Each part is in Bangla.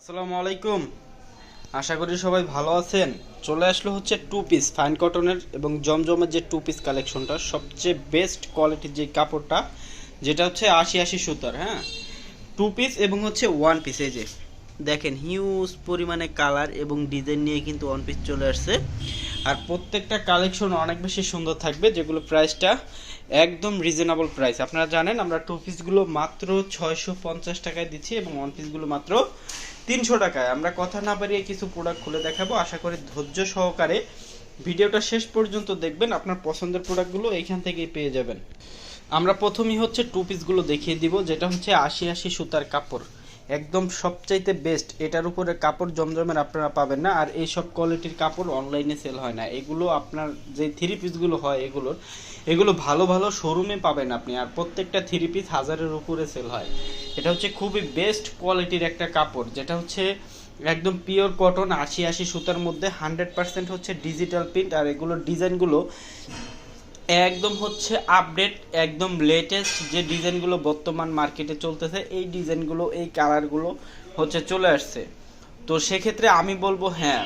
আসসালামু আলাইকুম। আশা করি সবাই ভালো আছেন। চলে আসলো হচ্ছে টু পিস ফাইন কটনের এবং জমজমের যে টু পিস কালেকশনটা সবচেয়ে বেস্ট কোয়ালিটির যে কাপড়টা, যেটা হচ্ছে আশি আশি সুতার হ্যাঁ? টু পিস এবং হচ্ছে ওয়ান পিস এই যে দেখেন হিউজ পরিমাণে কালার এবং ডিজাইন নিয়ে কিন্তু ওয়ান পিস চলে আসছে। আর প্রত্যেকটা কালেকশন অনেক বেশি সুন্দর থাকবে, যেগুলো প্রাইসটা একদম রিজনেবল প্রাইস আপনারা জানেন, আমরা টু পিসগুলো মাত্র ছয়শো পঞ্চাশ টাকায় দিচ্ছি এবং ওয়ান পিসগুলো মাত্র তিনশো টাকায়। আমরা কথা না বাড়িয়ে কিছু প্রোডাক্ট খুলে দেখাবো। আশা করি ধৈর্য সহকারে ভিডিওটা শেষ পর্যন্ত দেখবেন। আপনার পছন্দের প্রোডাক্টগুলো এইখান থেকেই পেয়ে যাবেন। আমরা প্রথমেই হচ্ছে টু পিসগুলো দেখিয়ে দিব, যেটা হচ্ছে আশি আশি সুতার কাপড়। একদম সবচাইতে বেস্ট এটার উপরে কাপড় জমজমের আপনারা পাবেন না, আর এই সব কোয়ালিটির কাপড় অনলাইনে সেল হয় না। এগুলো আপনার যে থ্রি পিসগুলো হয় এগুলোর, এগুলো ভালো ভালো শোরুমে পাবেন আপনি, আর প্রত্যেকটা থ্রি পিস হাজারের উপরে সেল হয়। এটা হচ্ছে খুবই বেস্ট কোয়ালিটির একটা কাপড়, যেটা হচ্ছে একদম পিওর কটন আশি আশি সুতার মধ্যে হান্ড্রেড পার্সেন্ট হচ্ছে ডিজিটাল প্রিন্ট আর এগুলোর ডিজাইনগুলো একদম হচ্ছে আপডেট একদম লেটেস্ট যে ডিজাইনগুলো বর্তমান মার্কেটে চলতেছে, এই ডিজাইনগুলো, এই কালারগুলো হচ্ছে চলে আসছে। তো সেক্ষেত্রে আমি বলব হ্যাঁ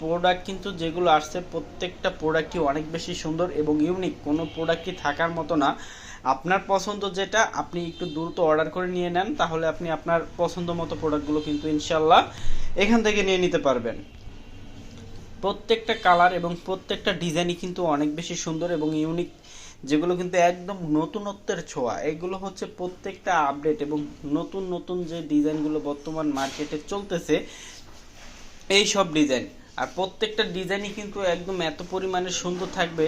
প্রোডাক্ট কিন্তু যেগুলো আসছে, প্রত্যেকটা প্রোডাক্টই অনেক বেশি সুন্দর এবং ইউনিক কোনো প্রোডাক্টই থাকার মতো না। আপনার পছন্দ যেটা, আপনি একটু দ্রুত অর্ডার করে নিয়ে নেন, তাহলে আপনি আপনার পছন্দ মতো প্রোডাক্টগুলো কিন্তু ইনশাল্লাহ এখান থেকে নিয়ে নিতে পারবেন। প্রত্যেকটা কালার এবং প্রত্যেকটা ডিজাইনই কিন্তু অনেক বেশি সুন্দর এবং ইউনিক যেগুলো কিন্তু একদম নতুনত্বের ছোঁয়া। এগুলো হচ্ছে প্রত্যেকটা আপডেট এবং নতুন নতুন যে ডিজাইনগুলো বর্তমান মার্কেটে চলতেছে এই সব ডিজাইন আর প্রত্যেকটা ডিজাইনই কিন্তু একদম এত পরিমাণে সুন্দর থাকবে,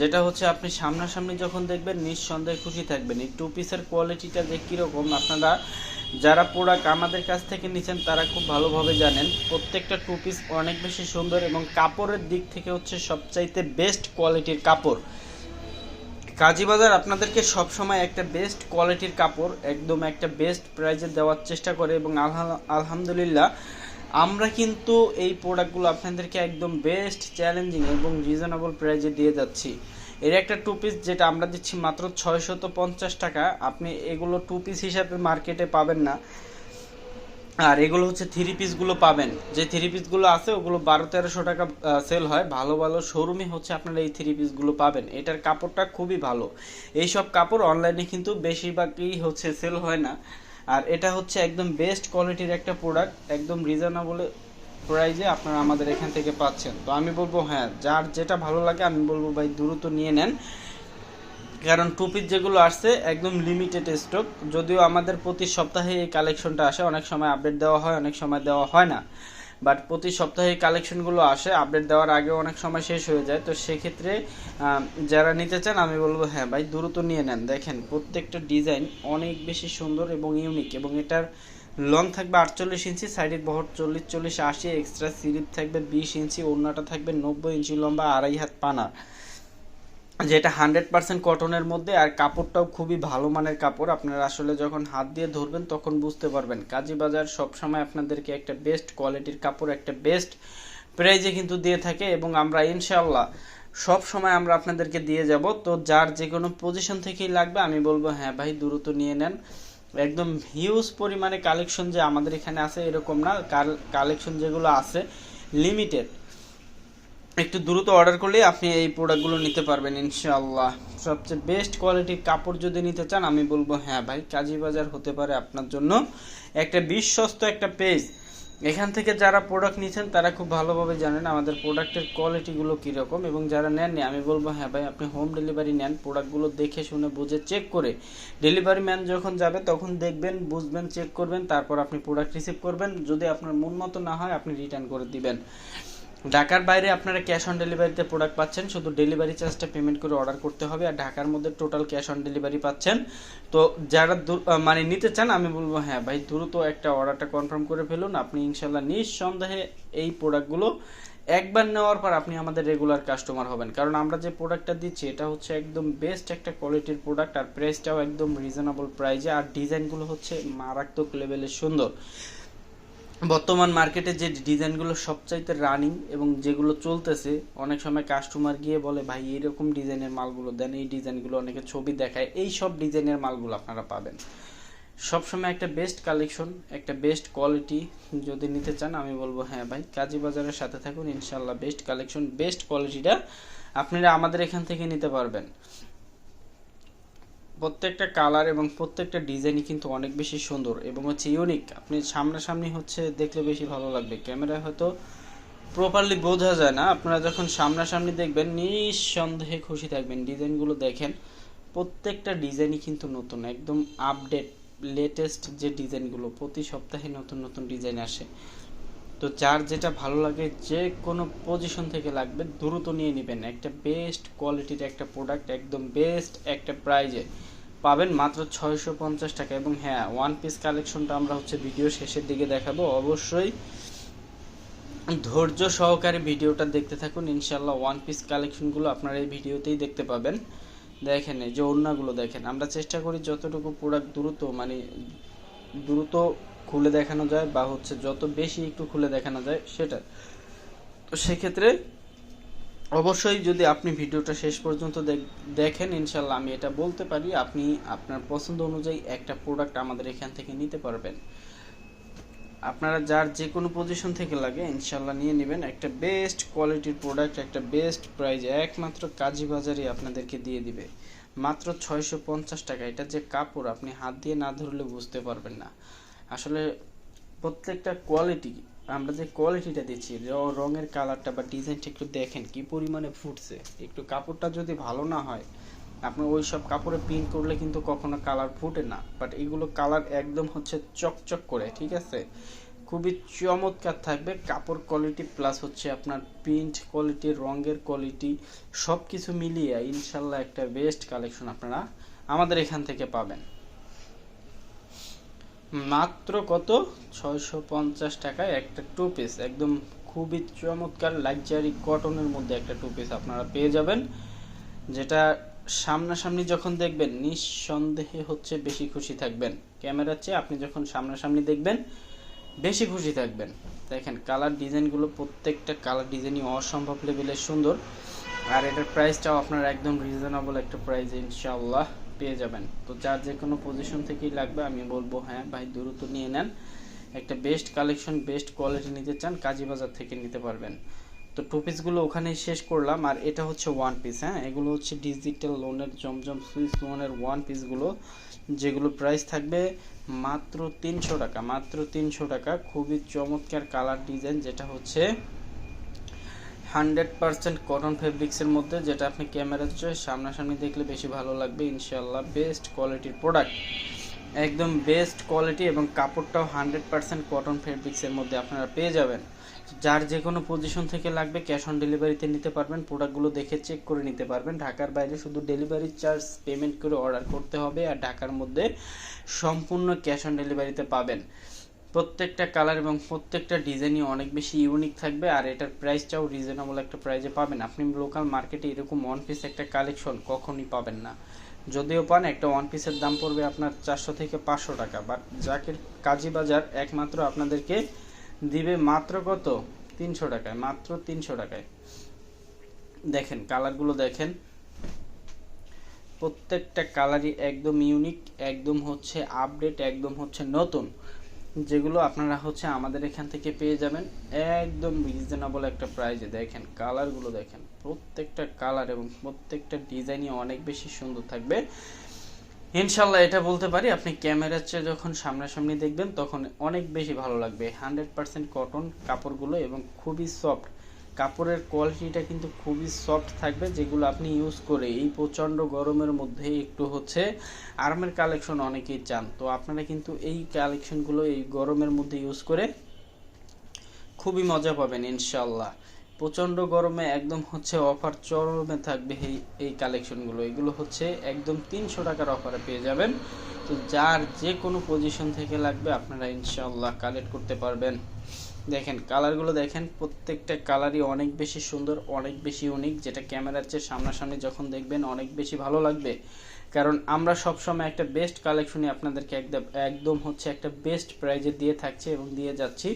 যেটা হচ্ছে আপনি সামনাসামনি যখন দেখবেন, নিঃসন্দেহে খুশি থাকবেন। এই টু পিসের কোয়ালিটিটা যে কীরকম, আপনারা যারা প্রোডাক্ট আমাদের কাছ থেকে নিচ্ছেন তারা খুব ভালোভাবে জানেন, প্রত্যেকটা টু পিস অনেক বেশি সুন্দর এবং কাপড়ের দিক থেকে হচ্ছে সবচাইতে বেস্ট কোয়ালিটির কাপড়। কাজীবাজার আপনাদেরকে সবসময় একটা বেস্ট কোয়ালিটির কাপড়, একদম একটা বেস্ট প্রাইজে দেওয়ার চেষ্টা করে এবং আলহা- আলহামদুলিল্লাহ, আমরা কিন্তু এই প্রোডাক্টগুলো আপনাদেরকে একদম বেস্ট চ্যালেঞ্জিং এবং রিজনেবল প্রাইজে দিয়ে যাচ্ছি। এর একটা টু পিস যেটা আমরা দিচ্ছি মাত্র ছয়শত পঞ্চাশ টাকা। আপনি এগুলো টু পিস হিসাবে মার্কেটে পাবেন না। আর এগুলো হচ্ছে থ্রি পিসগুলো পাবেন। যে থ্রি পিসগুলো আছে, ওগুলো বারো তেরোশো টাকা সেল হয়। ভালো ভালো শোরুমে হচ্ছে আপনারা এই থ্রি পিসগুলো পাবেন। এটার কাপড়টা খুবই ভালো। এই সব কাপড় অনলাইনে কিন্তু বেশিরভাগই হচ্ছে সেল হয় না। আর এটা হচ্ছে একদম বেস্ট কোয়ালিটির একটা প্রোডাক্ট একদম রিজনেবল প্রাইজে আপনারা আমাদের এখান থেকে পাচ্ছেন। তো আমি বলব হ্যাঁ যার যেটা ভালো লাগে আমি বলব, ভাই, দ্রুত নিয়ে নেন। কারণ টুপির যেগুলো আসছে, একদম লিমিটেড স্টক যদিও আমাদের প্রতি সপ্তাহে এই কালেকশনটা আসে, অনেক সময় আপডেট দেওয়া হয়, অনেক সময় দেওয়া হয় না। বাট প্রতি সপ্তাহে কালেকশনগুলো আসে আপডেট দেওয়ার আগেও অনেক সময় শেষ হয়ে যায়। তো সেক্ষেত্রে যারা নিতে চান, আমি বলব হ্যাঁ ভাই, দ্রুত নিয়ে নেন। দেখেন, প্রত্যেকটা ডিজাইন অনেক বেশি সুন্দর এবং ইউনিক এবং এটার লং থাকবে আটচল্লিশ ইঞ্চি সাইডের বহর চল্লিশ চল্লিশ, আশি এক্সট্রা স্লিপ থাকবে বিশ ইঞ্চি, ওড়নাটা থাকবে নব্বই ইঞ্চি লম্বা, আড়াই হাত পানা। যেটা হান্ড্রেড পার্সেন্ট কটনের মধ্যে, আর কাপড়টাও খুবই ভালো মানের কাপড়। আপনারা আসলে যখন হাত দিয়ে ধরবেন, তখন বুঝতে পারবেন। কাজী বাজার সবসময় আপনাদেরকে একটা বেস্ট কোয়ালিটির কাপড়, একটা বেস্ট প্রাইজে কিন্তু দিয়ে থাকে এবং আমরা ইনশাল্লাহ সব সময় আমরা আপনাদেরকে দিয়ে যাব। তো যার যে কোনো পজিশন থেকেই লাগবে, আমি বলব হ্যাঁ ভাই, দ্রুত নিয়ে নেন। একদম হিউজ পরিমাণে কালেকশন যে আমাদের এখানে আছে এরকম না কালেকশন যেগুলো আছে লিমিটেড একটু দ্রুত অর্ডার করলে আপনি এই প্রোডাক্টগুলো নিতে পারবেন ইনশাল্লাহ সবচেয়ে বেস্ট কোয়ালিটির কাপড় যদি নিতে চান, আমি বলব হ্যাঁ ভাই কাজী বাজার হতে পারে আপনার জন্য। একটা বিশ্বস্ত একটা পেজ এখান থেকে যারা প্রোডাক্ট নিচ্ছেন তারা খুব ভালোভাবে জানেন আমাদের প্রোডাক্টের কোয়ালিটিগুলো কীরকম এবং যারা নেননি, আমি বলব হ্যাঁ ভাই, আপনি হোম ডেলিভারি নেন প্রোডাক্টগুলো দেখে শুনে, বুঝে চেক করে ডেলিভারি ম্যান যখন যাবে, তখন দেখবেন, বুঝবেন চেক করবেন, তারপর আপনি প্রোডাক্ট রিসিভ করবেন। যদি আপনার মন মতো না হয়, আপনি রিটার্ন করে দিবেন। ঢাকার বাইরে আপনারা ক্যাশ অন ডেলিভারিতে প্রোডাক্ট পাচ্ছেন, শুধু ডেলিভারি চার্জটা পেমেন্ট করে অর্ডার করতে হবে আর ঢাকার মধ্যে টোটাল ক্যাশ অন ডেলিভারি পাচ্ছেন। তো যারা মানে নিতে চান, আমি বলব হ্যাঁ ভাই, দ্রুত একটা অর্ডারটা কনফার্ম করে ফেলুন। আপনি ইনশাল্লাহ নিঃসন্দেহে এই প্রোডাক্টগুলো একবার নেওয়ার পর আপনি আমাদের রেগুলার কাস্টমার হবেন। কারণ আমরা যে প্রোডাক্টটা দিচ্ছি, এটা হচ্ছে একদম বেস্ট একটা কোয়ালিটির প্রোডাক্ট আর প্রাইসটাও একদম রিজনেবল প্রাইজে আর ডিজাইনগুলো হচ্ছে মারাত্মক লেভেলের সুন্দর। বর্তমান মার্কেটে যে ডিজাইনগুলো সবচাইতে রানিং এবং যেগুলো চলতেছে, অনেক সময় কাস্টমার গিয়ে বলে, ভাই, এইরকম ডিজাইনের মালগুলো দেন, এই ডিজাইনগুলো অনেকে ছবি দেখায়। এই সব ডিজাইনের মালগুলো আপনারা পাবেন। সবসময় একটা বেস্ট কালেকশন একটা বেস্ট কোয়ালিটি যদি নিতে চান, আমি বলব হ্যাঁ ভাই, কাজী বাজারের সাথে থাকুন ইনশাল্লাহ বেস্ট কালেকশন বেস্ট কোয়ালিটিটা আপনারা আমাদের এখান থেকে নিতে পারবেন। প্রত্যেকটা কালার এবং প্রত্যেকটা ডিজাইনই কিন্তু অনেক বেশি সুন্দর এবং হচ্ছে ইউনিক আপনি সামনাসামনি হচ্ছে দেখলে বেশি ভালো লাগবে। ক্যামেরায় হয়তো প্রপারলি বোঝা যায় না। আপনারা যখন সামনাসামনি দেখবেন, নিঃসন্দেহে খুশি থাকবেন। ডিজাইনগুলো দেখেন, প্রত্যেকটা ডিজাইনই কিন্তু নতুন, একদম আপডেট লেটেস্ট যে ডিজাইনগুলো প্রতি সপ্তাহে নতুন নতুন ডিজাইন আসে। তো যার যেটা ভালো লাগে, যে কোনো পজিশন থেকে লাগবে, দ্রুত নিয়ে নেবেন। একটা বেস্ট কোয়ালিটির একটা প্রোডাক্ট একদম বেস্ট একটা প্রাইজে পাবেন মাত্র ছয়শো পঞ্চাশ টাকা। এবং হ্যাঁ ওয়ান পিস কালেকশনটা আমরা হচ্ছে ভিডিও শেষের দিকে দেখাবো। অবশ্যই ধৈর্য সহকারে ভিডিওটা দেখতে থাকুন। ইনশাল্লাহ ওয়ান পিস কালেকশনগুলো আপনারা এই ভিডিওতেই দেখতে পাবেন। দেখেন, এই যে ওড়নাগুলো দেখেন, আমরা চেষ্টা করি যতটুকু প্রোডাক্ট দ্রুত মানে দ্রুত খুলে দেখানো যায় বা হচ্ছে যত বেশি একটু খুলে দেখানো যায় সেটা। তো সেক্ষেত্রে অবশ্যই যদি আপনি ভিডিওটা শেষ পর্যন্ত দেখ- দেখেন ইনশাল্লাহ আমি এটা বলতে পারি, আপনি আপনার পছন্দ অনুযায়ী একটা প্রোডাক্ট আমাদের এখান থেকে নিতে পারবেন। আপনারা যার যে কোনো পজিশন থেকে লাগে ইনশাল্লাহ নিয়ে নেবেন। একটা বেস্ট কোয়ালিটির প্রোডাক্ট একটা বেস্ট প্রাইজ একমাত্র কাজী বাজারই আপনাদেরকে দিয়ে দিবে। মাত্র ছয়শো পঞ্চাশ টাকা। এটা যে কাপড় আপনি হাত দিয়ে না ধরলে বুঝতে পারবেন না। আসলে প্রত্যেকটা কোয়ালিটি আমরা যে কোয়ালিটিটা দিচ্ছি রঙের কালারটা বা ডিজাইনটা একটু দেখেন কি পরিমাণে ফুটছে। একটু কাপড়টা যদি ভালো না হয় আপনার ওই সব কাপড়ে প্রিন্ট করলে কিন্তু কখনো কালার ফুটে না। বাট এগুলো কালার একদম হচ্ছে চকচক করে, ঠিক আছে? খুবই চমৎকার থাকবে। কাপড় কোয়ালিটি প্লাস হচ্ছে আপনার প্রিন্ট কোয়ালিটি রঙের কোয়ালিটি সব কিছু মিলিয়ে ইনশাল্লাহ একটা বেস্ট কালেকশন আপনারা আমাদের এখান থেকে পাবেন। মাত্র কত? ছয়শো পঞ্চাশ টাকায় একটা টু পিস একদম খুবই চমৎকার লাক্সারি কটনের মধ্যে একটা টু পিস আপনারা পেয়ে যাবেন। যেটা সামনাসামনি যখন দেখবেন, নিঃসন্দেহে হচ্ছে বেশি খুশি থাকবেন। ক্যামেরার চেয়ে আপনি যখন সামনাসামনি দেখবেন, বেশি খুশি থাকবেন। দেখেন কালার ডিজাইনগুলো প্রত্যেকটা কালার ডিজাইনই অসম্ভব লেভেলের সুন্দর। আর এটার প্রাইসটাও আপনার একদম রিজনেবল একটা প্রাইস ইনশাআল্লাহ। পেয়ে যাবেন। তো যার যে কোনো পজিশন থেকেই লাগবে, আমি বলব হ্যাঁ ভাই, দ্রুত নিয়ে নেন। একটা বেস্ট কালেকশন বেস্ট কোয়ালিটি নিতে চান কাজী বাজার থেকে নিতে পারবেন। তো টু পিসগুলো ওখানেই শেষ করলাম। আর এটা হচ্ছে ওয়ান পিস হ্যাঁ এগুলো হচ্ছে ডিজিটাল লোনের জমজম সুইস লোনের ওয়ান পিসগুলো যেগুলো প্রাইস থাকবে মাত্র তিনশো টাকা, মাত্র তিনশো টাকা। খুবই চমৎকার কালার ডিজাইন যেটা হচ্ছে হান্ড্রেড পার্সেন্ট কটন ফেব্রিক্সের মধ্যে যেটা আপনি ক্যামেরার চেয়ে সামনাসামনি দেখলে বেশি ভালো লাগবে ইনশাল্লাহ বেস্ট কোয়ালিটির প্রোডাক্ট একদম বেস্ট কোয়ালিটি এবং কাপড়টাও হান্ড্রেড পার্সেন্ট কটন ফেব্রিক্সের মধ্যে আপনারা পেয়ে যাবেন। যার যে কোনো পজিশন থেকে লাগবে ক্যাশ অন ডেলিভারিতে নিতে পারবেন প্রোডাক্টগুলো দেখে চেক করে নিতে পারবেন। ঢাকার বাইরে শুধু ডেলিভারি চার্জ পেমেন্ট করে অর্ডার করতে হবে আর ঢাকার মধ্যে সম্পূর্ণ ক্যাশ অন ডেলিভারিতে পাবেন। প্রত্যেকটা কালার এবং প্রত্যেকটা ডিজাইনই অনেক বেশি ইউনিক থাকবে আর এটার প্রাইসটাও রিজনেবল একটা প্রাইজে পাবেন। আপনি লোকাল মার্কেটে এরকম ওয়ান পিস একটা কালেকশন কখনই পাবেন না। যদিও পান, একটা ওয়ান পিসের দাম পড়বে আপনার চারশো থেকে পাঁচশো টাকা। বাট জাকের কাজী বাজার একমাত্র আপনাদেরকে দিবে মাত্র কত? তিনশো টাকায়, মাত্র তিনশো টাকায়। দেখেন কালারগুলো দেখেন। প্রত্যেকটা কালারই একদম ইউনিক একদম হচ্ছে আপডেট একদম হচ্ছে নতুন। যেগুলো আপনারা হচ্ছে আমাদের এখান থেকে পেয়ে যাবেন। একদম রিজনেবল একটা প্রাইজে দেখেন কালারগুলো দেখেন। প্রত্যেকটা কালার এবং প্রত্যেকটা ডিজাইনই অনেক বেশি সুন্দর থাকবে। ইনশাল্লাহ এটা বলতে পারি, আপনি ক্যামেরার চেয়ে যখন সামনাসামনি দেখবেন, তখন অনেক বেশি ভালো লাগবে। হান্ড্রেড পার্সেন্ট কটন কাপড়গুলো এবং খুবই সফট কাপড়ের কোয়ালিটিটা কিন্তু খুবই সফট থাকবে, যেগুলো আপনি ইউজ করে এই প্রচণ্ড গরমের মধ্যে একটু হচ্ছে আরামের কালেকশন অনেকেই চান। তো আপনারা কিন্তু এই কালেকশনগুলো এই গরমের মধ্যে ইউজ করে খুবই মজা পাবেন ইনশাল্লাহ প্রচণ্ড গরমে একদম হচ্ছে অফার চরমে থাকবে এই এই কালেকশনগুলো এগুলো হচ্ছে একদম তিনশো টাকার অফারে পেয়ে যাবেন। তো যার যে কোনো পজিশন থেকে লাগবে আপনারা ইনশাল্লাহ কালেক্ট করতে পারবেন। দেখেন, কালারগুলো দেখেন, প্রত্যেকটা কালারই অনেক বেশি সুন্দর, অনেক বেশি ইউনিক যেটা ক্যামেরার চেয়ে সামনাসামনি যখন দেখবেন অনেক বেশি ভালো লাগবে। কারণ আমরা সবসময় একটা বেস্ট কালেকশনই আপনাদেরকে একদম একদম হচ্ছে একটা বেস্ট প্রাইজে দিয়ে থাকছি এবং দিয়ে যাচ্ছি।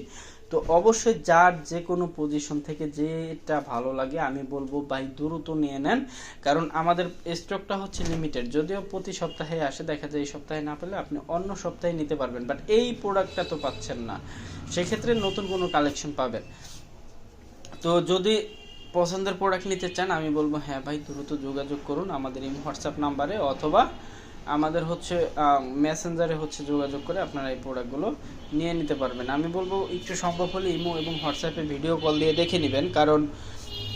তো অবশ্যই যার যে কোনো পজিশন থেকে যেটা ভালো লাগে আমি বলব ভাই দ্রুত নিয়ে নেন। কারণ আমাদের স্টকটা হচ্ছে লিমিটেড যদিও প্রতি সপ্তাহে আসে, দেখা যায় এই সপ্তাহে না পেলে আপনি অন্য সপ্তাহে নিতে পারবেন। বাট এই প্রোডাক্টটা তো পাচ্ছেন না। সেক্ষেত্রে নতুন কোনো কালেকশন পাবেন। তো যদি পছন্দের প্রোডাক্ট নিতে চান, আমি বলব হ্যাঁ ভাই, দ্রুত যোগাযোগ করুন আমাদের এই হোয়াটসঅ্যাপ নাম্বারে অথবা আমাদের হচ্ছে মেসেঞ্জারে হচ্ছে যোগাযোগ করে আপনারা এই প্রোডাক্টগুলো নিয়ে নিতে পারবেন। আমি বলব, একটু সম্ভব হলে ইমো এবং হোয়াটসঅ্যাপে ভিডিও কল দিয়ে দেখে নেবেন, কারণ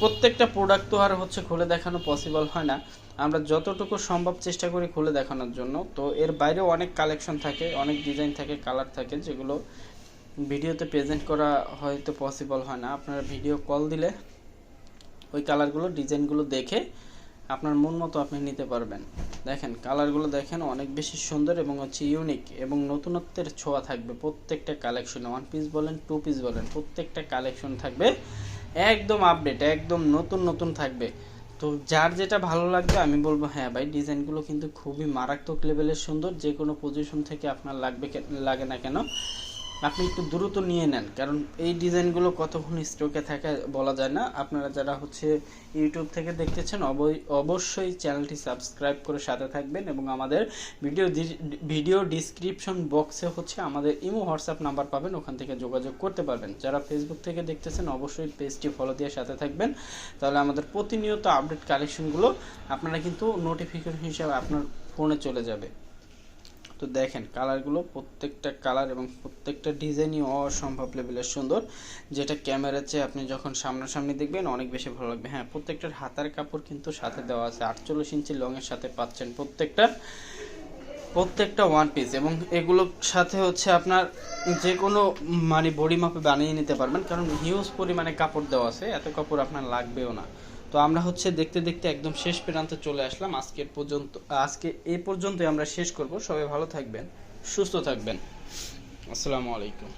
প্রত্যেকটা প্রোডাক্ট তো আর হচ্ছে খুলে দেখানো পসিবল হয় না। আমরা যতটুকু সম্ভব চেষ্টা করি খুলে দেখানোর জন্য। তো এর বাইরেও অনেক কালেকশন থাকে, অনেক ডিজাইন থাকে কালার থাকে, যেগুলো ভিডিওতে প্রেজেন্ট করা হয়তো পসিবল হয় না। আপনারা ভিডিও কল দিলে ওই কালারগুলো, ডিজাইনগুলো দেখে আপনার মন মতো আপনি নিতে পারবেন। দেখেন, কালারগুলো দেখেন অনেক বেশি সুন্দর এবং হচ্ছে ইউনিক এবং নতুনত্বের ছোঁয়া থাকবে প্রত্যেকটা কালেকশনে ওয়ান পিস বলেন টু পিস বলেন, প্রত্যেকটা কালেকশন থাকবে। একদম আপডেট একদম নতুন নতুন থাকবে। তো যার যেটা ভালো লাগবে, আমি বলব হ্যাঁ ভাই, ডিজাইনগুলো কিন্তু খুবই মারাত্মক লেভেলের সুন্দর। যে কোনো পজিশন থেকে আপনার লাগবে লাগে না কেন। আপনি একটু দ্রুত নিয়ে নেন, কারণ এই ডিজাইনগুলো কতক্ষণ স্টকে থাকে বলা যায় না। আপনারা যারা হচ্ছে ইউটিউব থেকে দেখতেছেন অবশ্যই চ্যানেলটি সাবস্ক্রাইব করে সাথে থাকবেন এবং আমাদের ভিডিও ভিডিও ডিসক্রিপশন বক্সে হচ্ছে আমাদের ইমো, হোয়াটসঅ্যাপ নাম্বার পাবেন, ওখান থেকে যোগাযোগ করতে পারবেন। যারা ফেসবুক থেকে দেখতেছেন, অবশ্যই পেজটি ফলো দিয়ে সাথে থাকবেন। তাহলে আমাদের প্রতিনিয়ত আপডেট কালেকশনগুলো আপনারা কিন্তু নোটিফিকেশন হিসাবে আপনার ফোনে চলে যাবে। তো দেখেন কালারগুলো প্রত্যেকটা কালার এবং প্রত্যেকটা ডিজাইনই অসম্ভব লেভেলের সুন্দর। যেটা ক্যামেরার চেয়ে আপনি যখন সামনাসামনি দেখবেন অনেক বেশি ভালো লাগবে। হ্যাঁ প্রত্যেকটার হাতার কাপড় কিন্তু সাথে দেওয়া আছে। আটচল্লিশ ইঞ্চি লংয়ের সাথে পাচ্ছেন প্রত্যেকটা প্রত্যেকটা ওয়ান পিস এবং এগুলোর সাথে হচ্ছে আপনার যে কোনো মানে বডি মাপে বানিয়ে নিতে পারবেন। কারণ হিউজ পরিমাণে কাপড় দেওয়া আছে, এত কাপড় আপনার লাগবেও না। তো আমরা হচ্ছে দেখতে দেখতে একদম শেষ প্রান্তে চলে আসলাম। আজকের পর্যন্ত, আজকে এ পর্যন্তই আমরা শেষ করব। সবাই ভালো থাকবেন, সুস্থ থাকবেন। আসসালামু আলাইকুম।